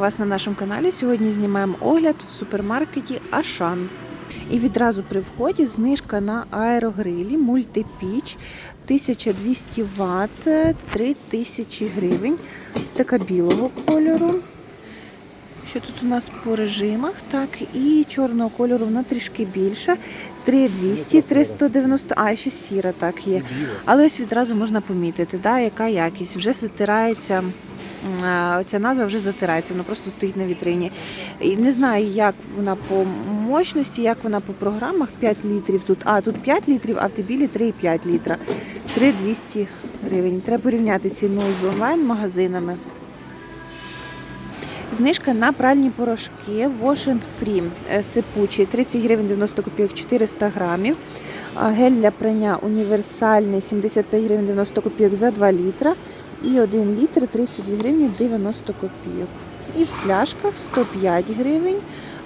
вас на нашому каналі. Сьогодні знімаємо огляд в супермаркеті Ашан. І відразу при вході знижка на аерогрилі мультипіч 1200 Вт 3000 гривень. Ось така білого кольору. Що тут у нас по режимах? Так, і чорного кольору вона трішки більша. 3200, 390, а ще сіра так є. Але ось відразу можна помітити, да, яка якість. Вже затирається. А, Оця назва вже затирається, вона просто стоїть на вітрині. І не знаю, як вона по мощності, як вона по програмах 5 літрів тут. А тут 5 літрів, а в Тибілі 3,5 літра. 3,200 гривень. Треба порівняти ціну з онлайн-магазинами. Знижка на пральні порошки Wash Free е, сипучий 30 гривень 90 копійок 400 грамів. А Гель для прання універсальний 75 гривень 90 копійок за 2 літра. І 1 літр 32 гривні 90 копійок. І в пляшках 105 гривень.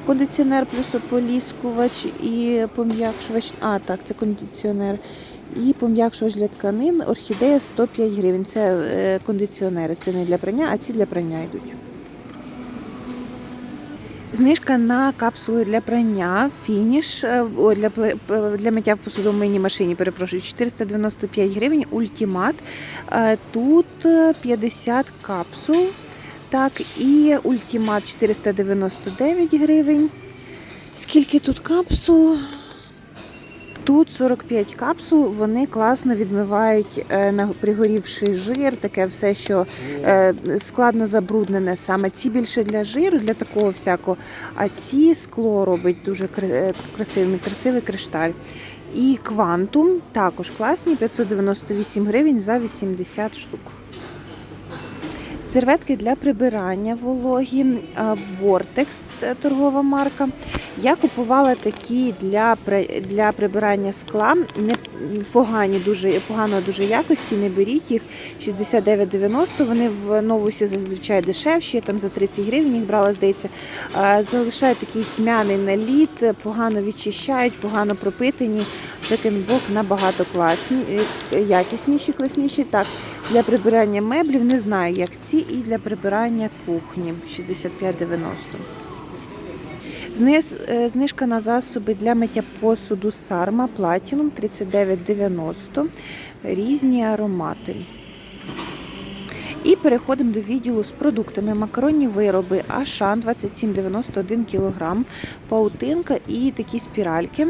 Кондиціонер плюс ополіскувач і пом'якшувач. А, так, це кондиціонер. І пом'якшувач для тканин. Орхідея 105 гривень. Це е, кондиціонери. Це не для прання, а ці для прання йдуть. Знижка на капсули для прання фініш е, для, для миття в посудомийній машині, перепрошую, 495 гривень, ультимат. Е, Тут е, 50 капсул. Так, і ультимат 499 гривень. Скільки тут капсул? Тут 45 капсул, вони класно відмивають е, на пригорівший жир, таке все, що е, складно забруднене. Саме ці більше для жиру, для такого всякого. А ці скло робить дуже е, красивий, красивий кришталь. І квантум також класні, 598 гривень за 80 штук. Серветки для прибирання вологі Вортекс, торгова марка. Я купувала такі для, для прибирання скла, не погані, дуже погано дуже якості. Не беріть їх 69,90. Вони в новусі зазвичай дешевші. Там за 30 гривень їх брала, здається. Залишають такий тьмяний наліт, погано відчищають, погано пропитані. Секондбок набагато класні, е, якісніші, класніші. Так, для прибирання меблів не знаю, як ці, і для прибирання кухні 65,90. Е, знижка на засоби для миття посуду Сарма Platinum 39,90. Різні аромати. І переходимо до відділу з продуктами. Макаронні вироби Ашан 27,91 кг, паутинка і такі спіральки.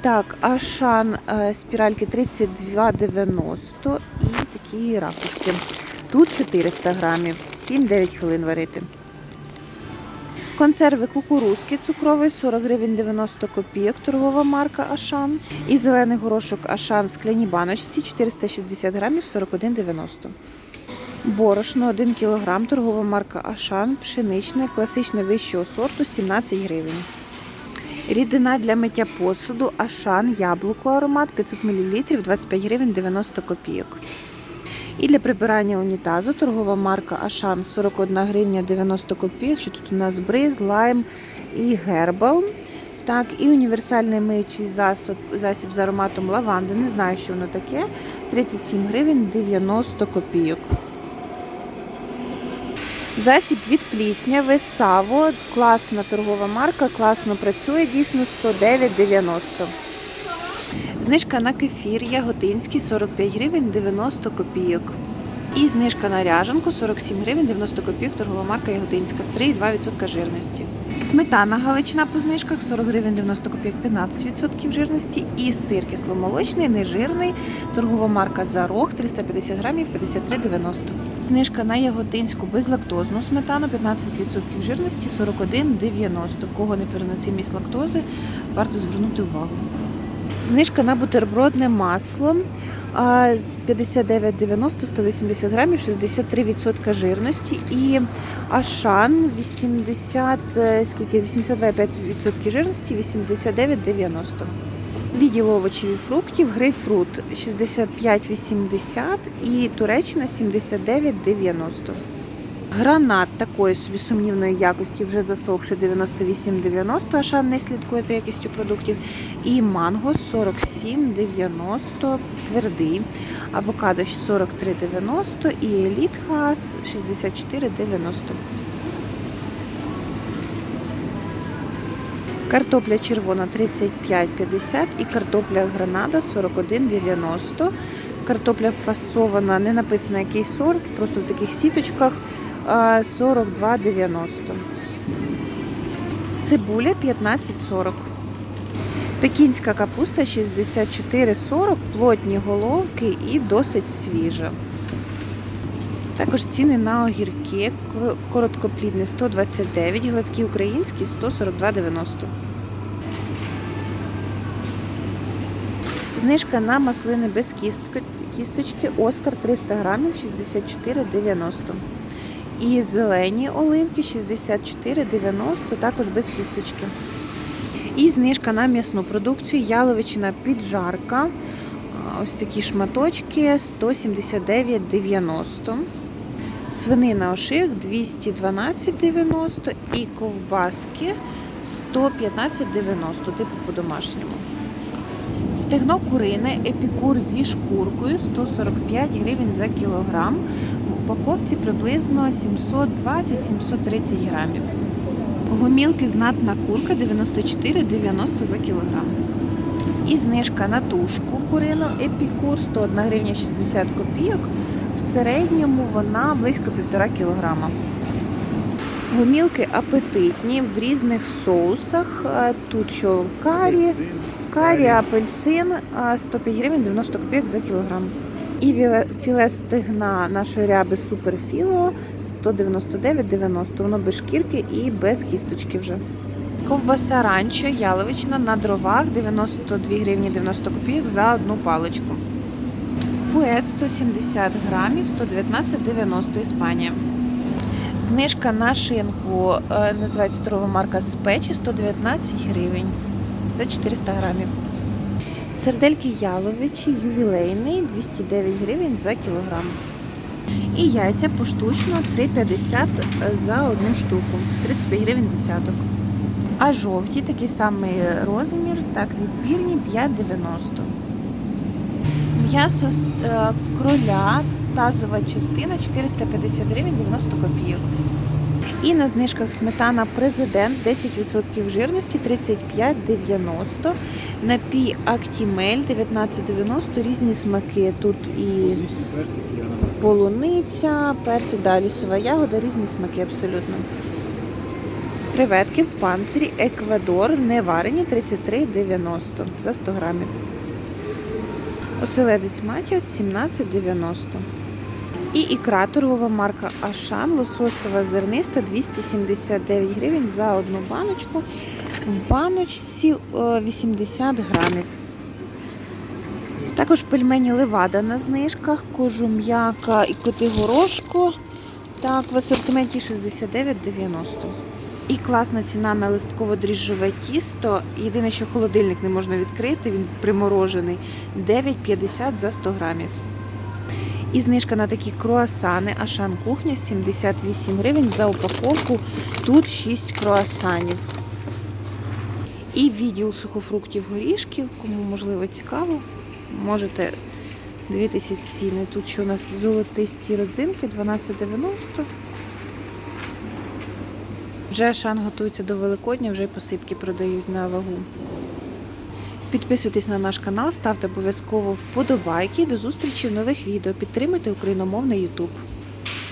Так, Ашан е, спіральки 32,90 і такі ракушки. Тут 400 грамів, 7-9 хвилин варити. Консерви кукурузки цукровий 40 гривень 90 копійок, торгова марка Ашан. І зелений горошок Ашан в скляній баночці 460 грамів 41,90. Борошно 1 кг, торгова марка Ашан, пшеничне, класичне вищого сорту 17 гривень. Рідина для миття посуду Ашан, яблуко аромат 500 мл 25 гривень 90 копійок. І для прибирання унітазу торгова марка Ашан 41 гривня 90 копійок, що тут у нас бриз, лайм і гербал. Так, і універсальний миючий засіб, засіб з ароматом лаванди. Не знаю, що воно таке. 37 гривень 90 копійок. Засіб від плісняви Саво. Класна торгова марка, класно працює, дійсно 109,90. Знижка на кефір Яготинський 45 гривень 90 копійок. І знижка на ряжанку 47 гривень 90 копійок, торгова марка Яготинська, 3,2% жирності. Сметана галичина по знижках 40 гривень 90 копійок, 15% жирності. І сир кисломолочний, нежирний, торгова марка Зарог 350 грамів 53,90. Знижка на яготинську безлактозну сметану 15% жирності 41,90. В Кого непереносимість лактози, варто звернути увагу. Знижка на бутербродне масло 59,90, 180 грамів, 63% жирності. І Ашан 80, е, скільки, 82,5% жирності, 89,90. Відділ овочів і фруктів, грейпфрут 65,80 і Туреччина 79,90. Гранат такої собі сумнівної якості, вже засохши 98,90, Ашан не слідкує за якістю продуктів. І манго 47,90 твердий. Авокадо 43,90 і еліт хас 64,90. Картопля червона 35,50 і картопля гранада 41,90. Картопля фасована, не написано який сорт, просто в таких сіточках 42,90. Цибуля 15,40. Пекінська капуста 64,40, плотні головки і досить свіжа. Також ціни на огірки. Кор- Короткоплідний 129, гладкі українські 142,90. Знижка на маслини без кісточки Оскар 300 грамів 64,90. І зелені оливки 64,90, також без кісточки. І знижка на м'ясну продукцію яловичина піджарка. Ось такі шматочки 179,90. Свинина ошик 212,90 і ковбаски 115,90, типу по-домашньому. Стегно курине епікур зі шкуркою 145 гривень за кілограм. Упаковці приблизно 720-730 грамів. Гомілки знатна курка 94,90 за кілограм. І знижка на тушку курину епікур 101 гривня 60 копійок. В середньому вона близько 1,5 кілограма. Гомілки апетитні в різних соусах. Тут що карі, карі, апельсин 105 гривень 90 копійок за кілограм. І філе стегна нашої ряби суперфіло 199,90. Воно без шкірки і без кісточки вже. Ковбаса ранчо яловична на дровах 92 гривні 90 копійок за одну паличку. Фует 170 грамів 119,90 Іспанія. Знижка на шинку е, називається торгова марка Спечі 119 гривень за 400 грамів. Сердельки яловичі ювілейний 209 гривень за кілограм. І яйця поштучно 3,50 за одну штуку, 35 гривень десяток. А жовті такий самий розмір, так відбірні 5,90. М'ясо е, кроля, тазова частина 450 гривень 90 копійок. І на знижках сметана президент 10% жирності 35,90. Напій Актімель 19,90. Різні смаки. Тут і полуниця, персик, да, лісова ягода, різні смаки абсолютно. Креветки в панцирі Еквадор не варені 33,90 за 100 грамів. Оселедець матіас 17,90. І ікра торгова марка Ашан лососева зерниста 279 гривень за одну баночку. В баночці е, 80 грамів. Також пельмені левада на знижках, кожум'яка і коти горошко. Так, в асортименті 69,90. І класна ціна на листково-дріжджове тісто. Єдине, що холодильник не можна відкрити, він приморожений. 9,50 за 100 грамів. І знижка на такі круасани Ашан кухня 78 гривень за упаковку. Тут 6 круасанів. І відділ сухофруктів горішків, кому можливо цікаво, можете дивитися ціни. Тут що у нас золотисті родзинки 12,90. Вже Ашан готується до Великодня, вже посипки продають на вагу. Підписуйтесь на наш канал, ставте обов'язково вподобайки. До зустрічі в нових відео. Підтримуйте україномовний YouTube.